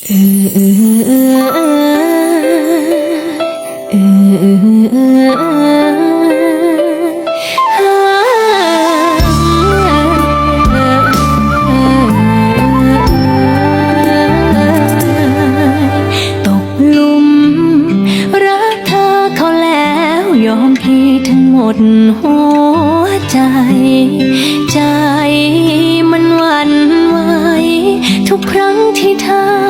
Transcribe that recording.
ตกลุมรักเธอเขาแล้วยอมพี่ทั้งหมดหัวใจ ใจมันวันไหวทุกครั้งที่เธอ